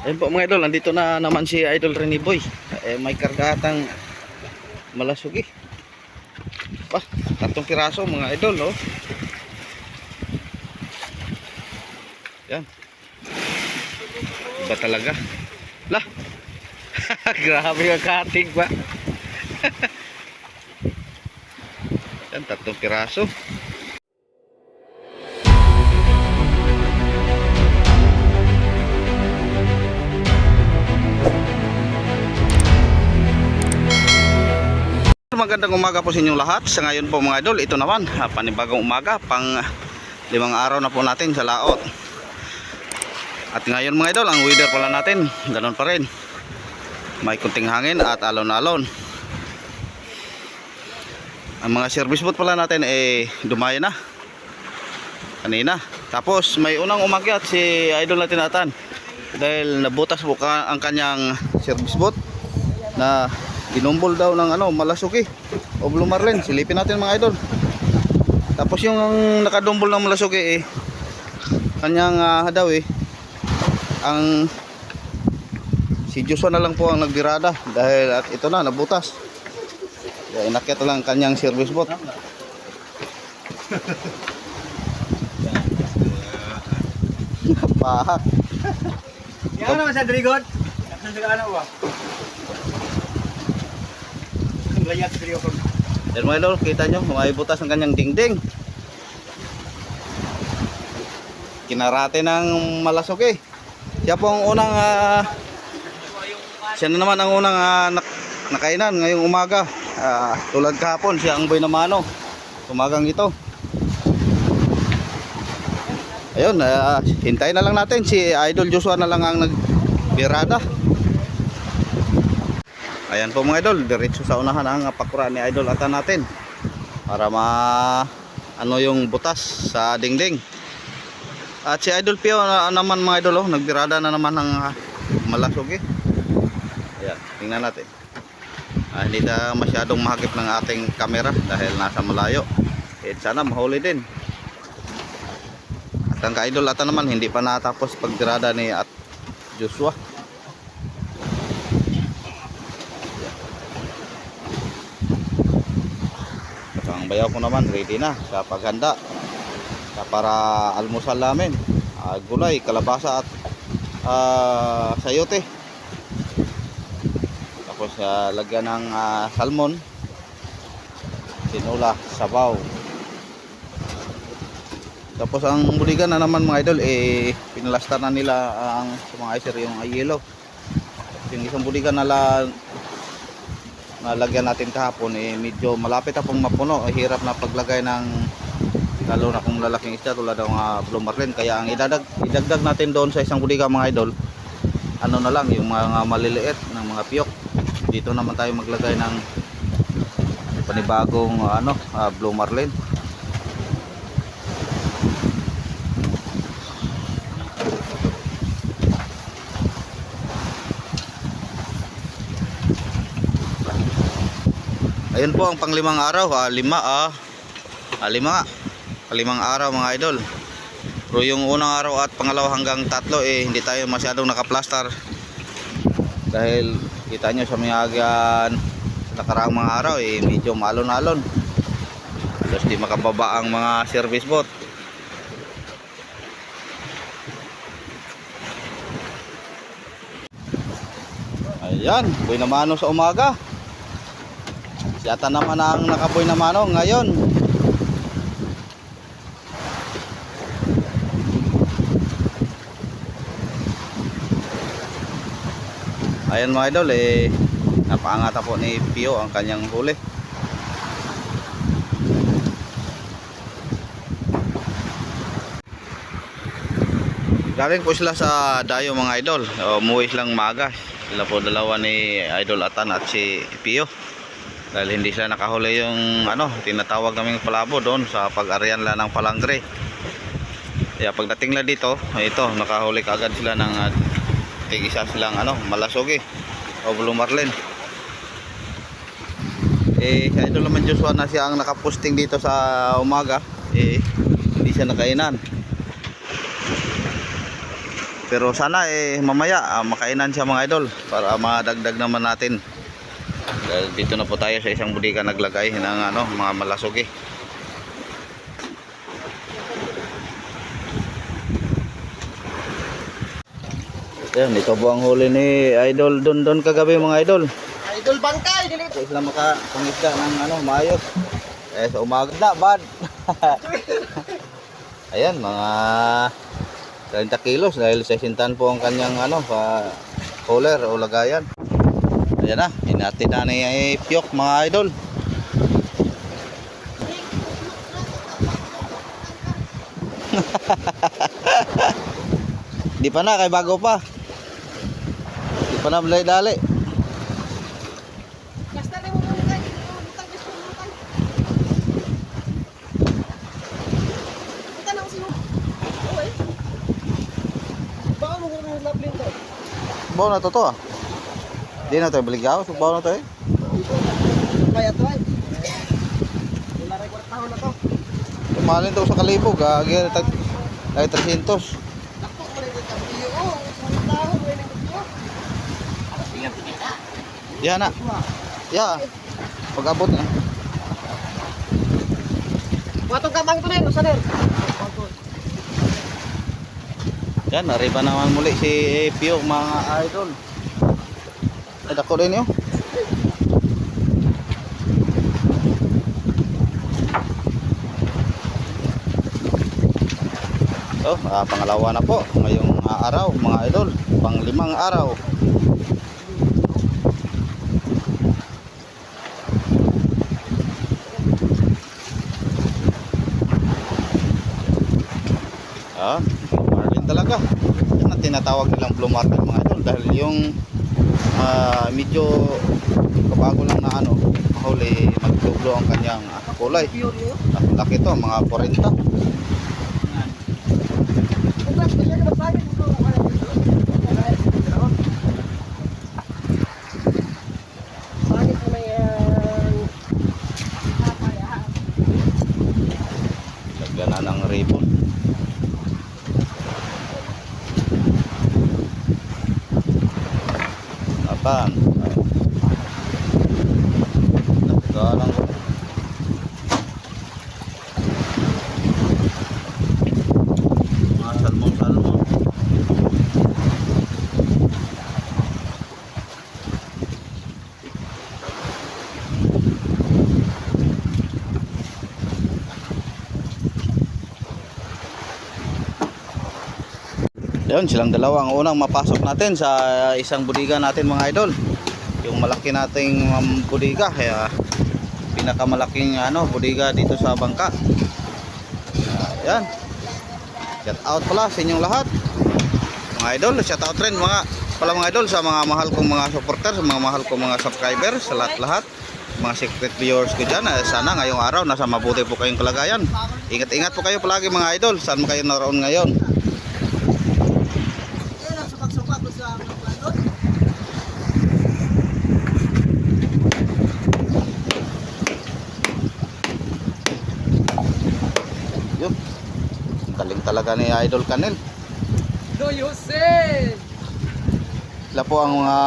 Ayun po mga idol, nandito na naman si Idol Rene Boy. Eh, may kargatang malasugi. Pa, tatlong piraso mga idol, oh. Yan. Iba talaga. Lah. Grabe yung kating ba. Yan, tatlong piraso. Magandang umaga po sa inyong lahat. Sa ngayon po mga idol, ito naman, ah, panibagong umaga, pang limang araw na po natin sa laot. At ngayon mga idol, ang weather pala natin, ganun pa rin. May kunting hangin at alon-alon. Ang mga service boat pala natin eh dumaya na. Kanina. Tapos may unang umakyat si idol natin atan. Dahil nabutas po ka ang kanyang service boat na ginumbol daw ng ano, malasuki o blue marlin. Silipin natin mga idol. Tapos yung nakadumbol ng malasuki eh kanyang ah, daw eh ang si Joshua na lang po ang nagbirada dahil at ito na nabutas. Kaya inakyat na lang ang kanyang service boat. Napahak. Yan naman sa Drigod. Nasaan sa ano layat sa Drigod. Yan mga idol, kita nyo, butas ang kanyang dingding. Kinarate ng malasuki. Siya po ang unang, ah, siya na naman ang unang ah, nak- nakainan ngayong umaga. Ah, tulad kahapon, siya ang boy na mano. Umagang ito. Ayun, ah, hintayin na lang natin si Idol Joshua na lang ang nagbirada. Ayan po mga idol, diretso sa unahan ang pakura ni Idol ata natin para ma ano yung butas sa dingding. At si Idol Pio na, naman mga idol, oh, nagbirada na naman ng ah, malasog eh. Ayan, tingnan natin. Ah, hindi na masyadong mahagip ng ating camera dahil nasa malayo. Eh, sana mahuli din. At ang ka-idol ata naman hindi pa natapos pagtirada ni at Joshua. Ang bayaw ko naman ready na sa paghanda sa para almusal namin. Ah, gulay, kalabasa at ah, sayote. Tapos ah, lagyan ng ah, salmon, tinula, sabaw. Tapos ang buligan na naman mga idol eh pinalastar na nila ang mga icer yung yellow. Yung isang buligan na nalagyan natin kahapon eh medyo malapit na pong mapuno. Eh, hirap na paglagay ng lalo na kung lalaking isda tulad ng mga blue marlin. Kaya ang idadag, idagdag natin doon sa isang buliga mga idol ano na lang yung mga maliliit ng mga piyok. Dito naman tayo maglagay ng panibagong ano ah, blue marlin Ayun po ang panglimang araw, ah, lima ah. Ah, lima. Palimang araw mga idol. Pero yung unang araw at pangalawa hanggang tatlo eh hindi tayo masyadong nakaplastar. Dahil kita nyo sa mga agan sa nakaraang mga araw eh medyo malon-alon. Tapos di makababa ang mga service boat. Ayan, boy na mano sa umaga. Siyata naman ang nakaboy na mano ngayon. Ayan mga idol eh napaangata po ni Pio ang kanyang huli. Galing po sila sa Dayo mga idol. Umuwi silang maga. Sila po dalawa ni Idol Atan at si Pio dahil hindi sila nakahuli yung ano tinatawag naming palabo doon sa pag-arian lang ng palangre. Kaya pagdating lang dito ito nakahuli kaagad sila ng uh, tig isa silang ano malasugi o blue marlin. Eh sa idol naman Joshua na siya ang nakaposting dito sa umaga eh hindi siya nakainan. Pero sana eh mamaya ah, makainan siya mga idol para madagdag naman natin. Dahil dito na po tayo sa isang budika naglagay ng ano, mga malasugi. Yan, ito po ang huli ni Idol Don Don kagabi mga idol. Idol bangkay, dili. Ito sila makapangisda ng ano, maayos. Eh, sa umaga na, bad. Ayan, mga 30 kilos dahil sa sintan po ang kanyang ano, pa cooler o lagayan. Ayan na, hinati na ni Piyok mga idol. Di pa na, kay bago pa. Di pa na dali-dali. Bawa na to to ah. Di na to baligaw, so bawa na to eh. Kaya to ay. Wala rin kwartaho na to. Tumalin to sa kalibog, gagi tag ay 300. Ako ko rin ito. Oo, kwartaho rin ito. Ya na. Ya. Pag abot na. Matong kamang to na yun, saner. Yan, nariba naman muli si Pio mga idol. Ay, dako din yun. So, ah, pangalawa na po ngayong ah, araw mga idol. Panglimang araw. Ah, marlin talaga. Yan ang tinatawag nilang blue marlin mga idol dahil yung ah, medyo kabago lang na ano, mahuli magdublo ang kanyang ah, kulay. Ah, laki to, mga 40. Kung gusto ko siya na magsabi, kung ano wala dito. Bakit na may ah, Lagyan na ng ribbon. Natan. Nagkalang ko. Mga salmon-salmon. Yun, silang dalawa ang unang mapasok natin sa isang budiga natin mga idol. Yung malaki nating um, budiga, kaya pinakamalaking ano, budiga dito sa bangka. Uh, yan. Shout out pala sa inyong lahat. Mga idol, shout out rin mga pala mga idol sa mga mahal kong mga supporters, sa mga mahal kong mga subscribers, sa lahat-lahat mga secret viewers ko dyan. Eh, sana ngayong araw nasa mabuti po kayong kalagayan. Ingat-ingat po kayo palagi mga idol. Saan mo kayo naroon ngayon? Yan ang supak-supak ko sa mga plano. Yun. Ang Galing talaga ni Idol Kanel. Do you say? Sila po ang mga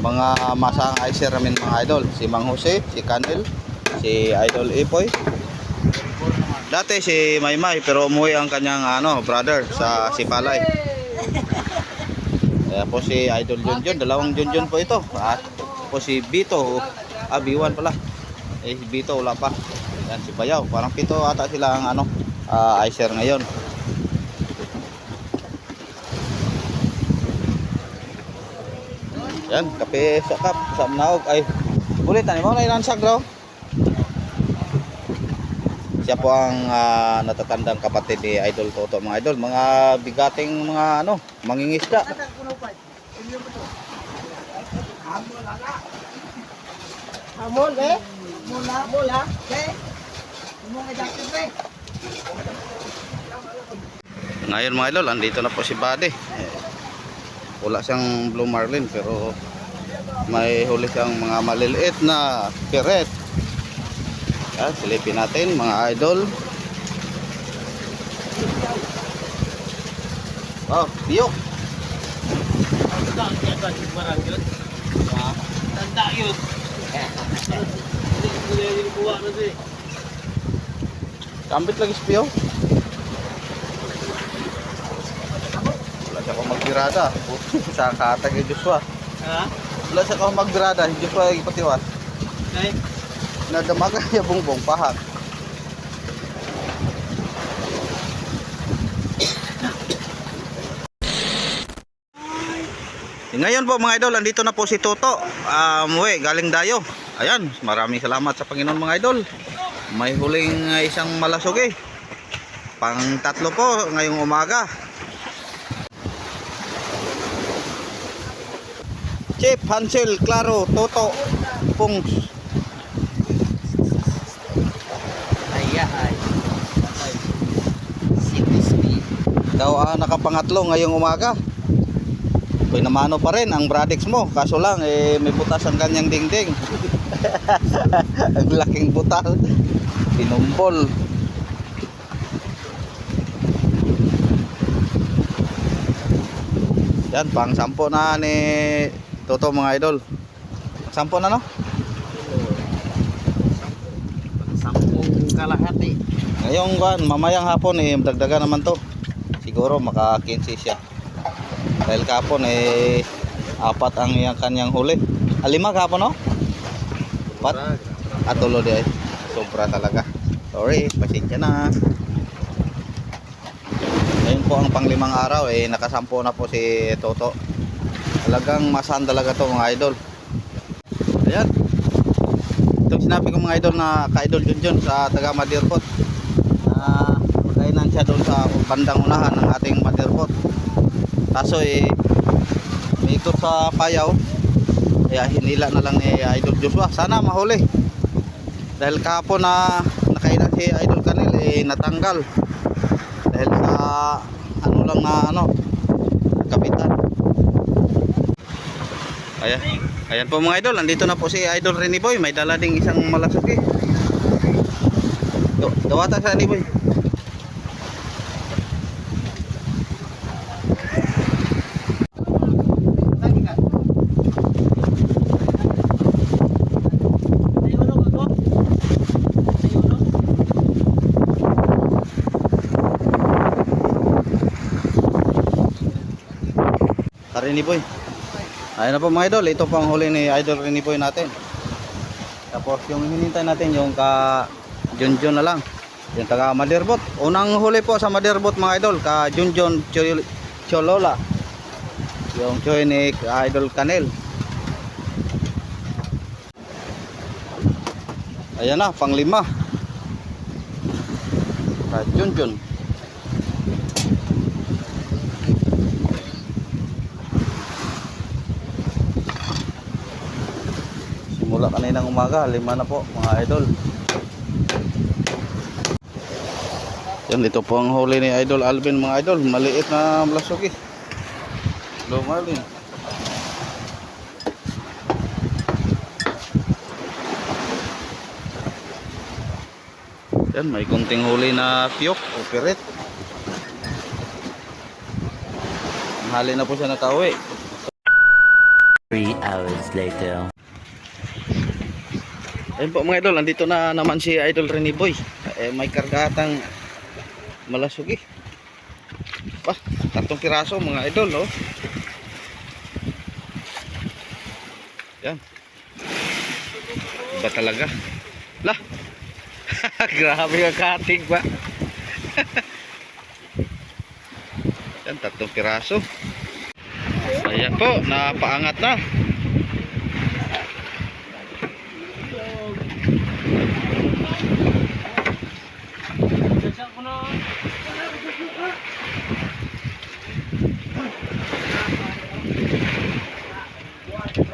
mga masang icer namin mga idol. Si Mang Jose, si Kanel, si Idol Ipoy. Dati si Maymay pero umuwi ang kanyang ano, brother sa Sipalay. Kaya po si Idol Junjun, dalawang Junjun po ito. At po si Bito, ah B1 pala. Eh Bito wala pa. Yan si Bayaw, parang pito ata sila ang ano, ah, icer ngayon. Yan, kape sa kap, sa naog ay ulit ani mo na ilansag daw. Siya po ang ah, natatandang kapatid ni Idol Toto mga idol, mga bigating mga ano, mangingisda. Hamon eh? Mula, mula. Eh? Jacket eh. Ngayon mga idol, andito na po si Buddy. Eh, wala siyang blue marlin pero may huli siyang mga maliliit na piret. Yan, silipin natin mga idol. Oh, piyok. Tanda, yun. Tanda yun. Hindi ko na yung kuha na siya. Kambit lagi sa piyok. Wala siya kung magbirada. sa katag yung Joshua. Ha? Wala siya kung magbirada. Yung Joshua yung ipatiwas. Ay, Nadamaga niya bungbong pahak. Ngayon po mga idol, andito na po si Toto. Um, we, galing dayo. Ayan, maraming salamat sa Panginoon mga idol. May huling uh, isang malasog eh. Pang tatlo po ngayong umaga. Chip, Hansel, Claro, Toto, Pungs. ay, ay. CPSP. Daw ah, nakapangatlo ngayong umaga. Uy, namano pa rin ang Bradex mo. Kaso lang, eh, may butas ang kanyang dingding. ang laking butas. Pinumbol. Yan, pang sampo na ni Toto mga idol. Sampo na no? Sampung kalahati. Ngayong kan, mamayang hapon eh, dagdagan naman to. Siguro maka 15 siya. Dahil kapon eh, apat ang yung kanyang huli. Alima kapon no? Pat? Atulo di ay. Sobra talaga. Sorry, pasensya na. Ngayon po ang panglimang araw eh, nakasampo na po si Toto. Talagang masan talaga to mga idol. Ayan. Itong sinabi ko mga idol na ka-idol Junjun sa taga Madirpot na magkainan siya doon sa bandang unahan ng ating Madirpot. Kaso eh, may ikot sa payaw. Kaya hinila na lang ni Idol Joshua. Sana mahuli. Dahil kapo na nakainan si Idol Kanil eh natanggal. Dahil sa ano lang na ano kapitan. Ayan. Ayan po mga idol, nandito na po si Idol Rene Boy. May dala ding isang malasuki. Do, dawata sa Rene Boy. Sa Rene Boy. Ayun na po mga idol, ito po ang huli ni Idol Rene Boy natin. Tapos yung hinintay natin yung ka Junjun na lang. Yung taga Madirbot. Unang huli po sa Madirbot mga idol, ka Junjun Chol- Cholola. Yung choy ni Idol Kanel. Ayan na, panglima. Ka Junjun. Simula kaninang umaga, lima na po mga idol. Yan, ito po ang huli ni Idol Alvin mga idol. Maliit na malasuki. Lumalin. Yan, may kunting huli na piyok o piret. Hali na po siya nakauwi. Three hours later. Ayun po mga idol, nandito na naman si Idol Rene Boy. Eh, may kargatang malasugi. Pa, tatlong piraso mga idol, oh. Yan. Iba talaga. Lah. Grabe ang katig ba? Yan, tatlong piraso. Ayan po, napaangat na.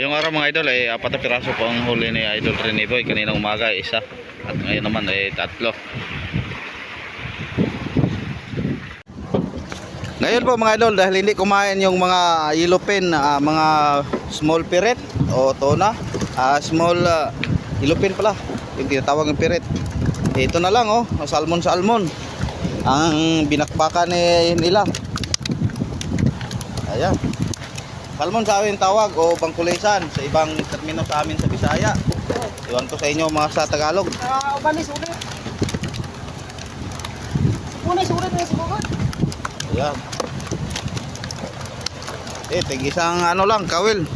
Yung araw mga idol ay apat na piraso po ang huli ni Idol Rene Boy. Kaninang umaga ay isa. At ngayon naman ay tatlo. Ngayon po mga idol dahil hindi kumain yung mga yellow pen, ah, mga small pirate o tuna, ah, small uh, yellow pen pala, yung tinatawag ng pirate. Ito na lang oh, salmon salmon. Ang binakbakan ni nila. Ayan. Salmon sa amin tawag o bangkulisan sa ibang termino sa amin sa Bisaya. Iwan ko sa inyo mga sa Tagalog. Ah, umalis ulit. Umalis ulit na siguro. Ayan. Eh, tig isang ano lang, kawil.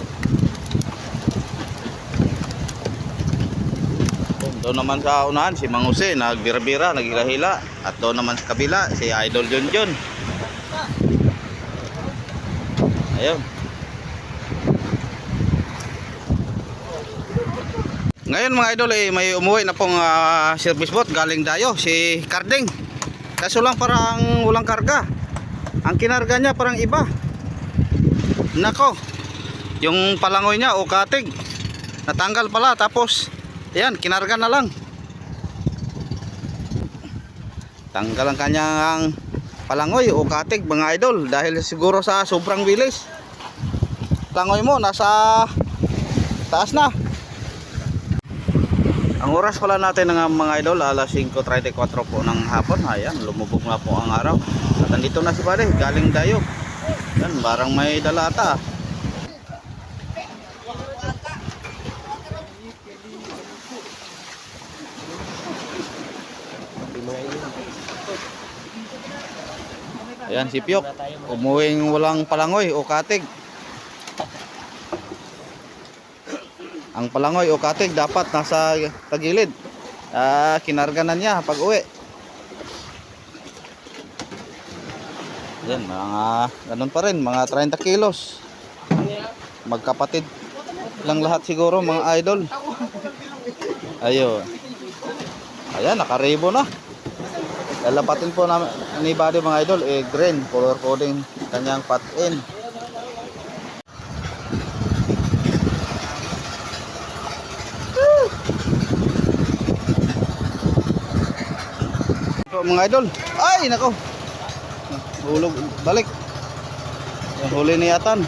Doon naman sa unahan, si Mang Jose, nagbira-bira, naghila-hila. At doon naman sa kabila, si Idol John. Ayun. Ngayon mga idol, eh, may umuwi na pong ah, service boat galing dayo, si Carding. Kaso lang parang walang karga. Ang kinarga niya parang iba. Nako. Yung palangoy niya o katig. Natanggal pala tapos yan, kinarga na lang. Tanggal ang kanyang palangoy o katig mga idol dahil siguro sa sobrang bilis. Palangoy mo nasa taas na. Ang oras pala natin ng mga idol, alas 5.34 po ng hapon. Ayan, lumubog na po ang araw. At andito na si pare, galing dayo. Yan, barang may dalata. Ayan, si Pyok. Umuwing walang palangoy o katig. Ang palangoy o katig dapat nasa tagilid. Ah, kinarga na niya pag uwi. Yan, mga ganun pa rin, mga 30 kilos. Magkapatid lang lahat siguro mga idol. Ayun. Ayan, nakaribo na. Lalapatin po namin ni Buddy mga idol, eh green, color coding kanyang pat mga idol. Ay, nako. Hulog, balik. Yung huli ni Atan.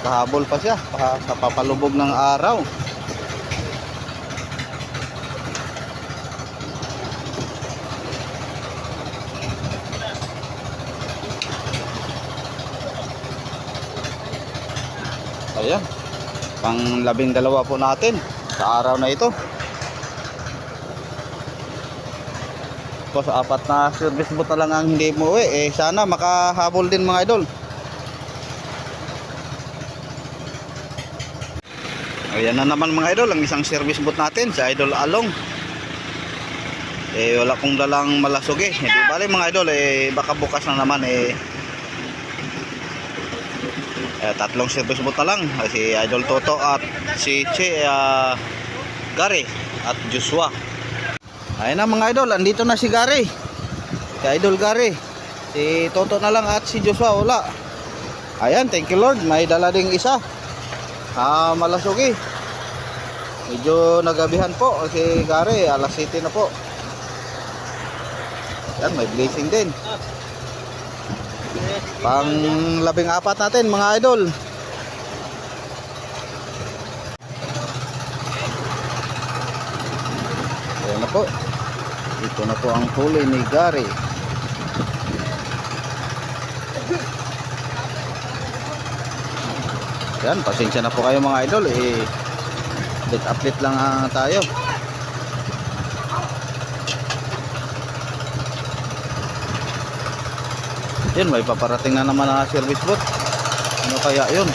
Pahabol pa siya pa, sa papalubog ng araw. Ayan. Pang labing dalawa po natin sa araw na ito. Tapos apat na service boat na lang ang hindi mo eh. Sana makahabol din mga idol. Ayan na naman mga idol, ang isang service boat natin sa Idol Along. Eh wala kong dalang malasugi. Hindi bali mga idol eh baka bukas na naman eh eh, tatlong service boat na lang si Idol Toto at si Che ah, Gary at Joshua. Ayun na mga idol. Andito na si Gary. Si Idol Gary. Si Toto na lang at si Joshua wala. Ayan thank you Lord. May dala ding isa. Ah, malasugi. Medyo nagabihan po si Gary. Alas 7 na po. Yan may blessing din Pang labing apat natin mga idol. Ayan na po. Ito na po ang huli ni Gary. Yan, pasensya na po kayo mga idol. Eh, update update lang ah, tayo. Yun, may paparating na naman na service boat. Ano kaya yun?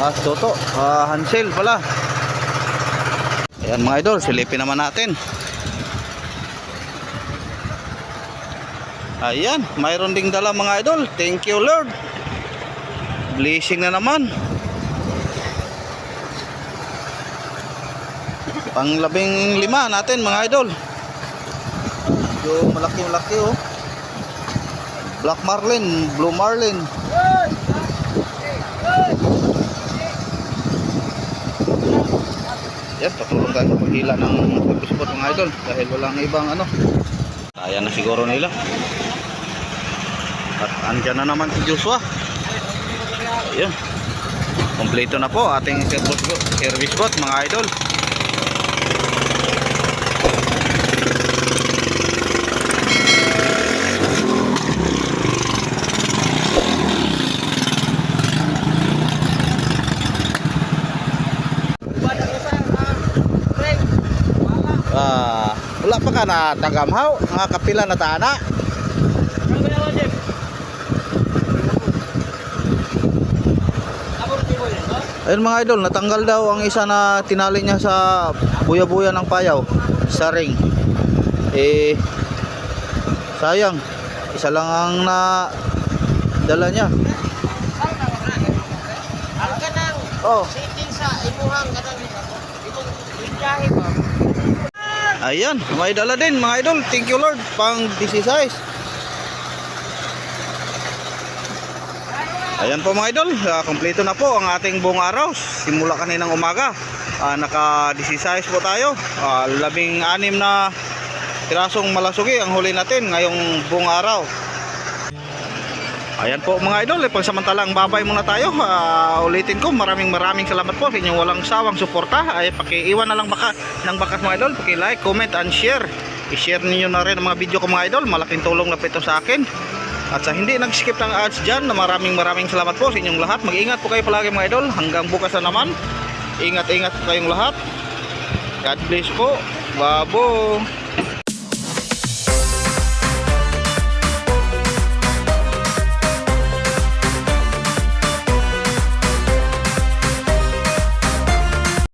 Ah, Toto. Ah, Hansel pala. Ayan mga idol, silipin naman natin. Ayan, mayroon ding dala mga idol. Thank you Lord. Blessing na naman. Panglabing lima natin mga idol. Medyo malaki-malaki oh. Black Marlin, Blue Marlin. Yes, patulong tayo sa paghila ng pagkuspot mga idol dahil walang ibang ano. Kaya na siguro nila. At andyan na naman si Joshua. Ayun. Kompleto na po ating service boat mga idol. Ah, wala pa ka na tagamhaw, nga kapila na tana. Ayun mga idol, natanggal daw ang isa na tinali niya sa buya-buya ng payaw sa ring. Eh sayang, isa lang ang na dala niya. Oh, setting sa imuhang kanang ayan, may dala din mga idol. Thank you Lord, pang 16. Ayan po mga idol, ah, kompleto na po ang ating buong araw. Simula kaninang umaga. Ah, naka 16 po tayo. Ah, labing anim na pirasong malasugi ang huli natin ngayong buong araw. Ayan po mga idol, eh, pagsamantalang babay muna tayo. Ah, ulitin ko, maraming maraming salamat po sa inyong walang sawang suporta. Ay pakiiwan na lang baka ng bakas mga idol, paki-like, comment and share. I-share niyo na rin ang mga video ko mga idol. Malaking tulong na ito sa akin. At sa hindi nag-skip ng ads dyan, maraming maraming salamat po sa inyong lahat. Mag-ingat po kayo palagi mga idol. Hanggang bukas na naman. Ingat-ingat po kayong lahat. God bless po. Babo.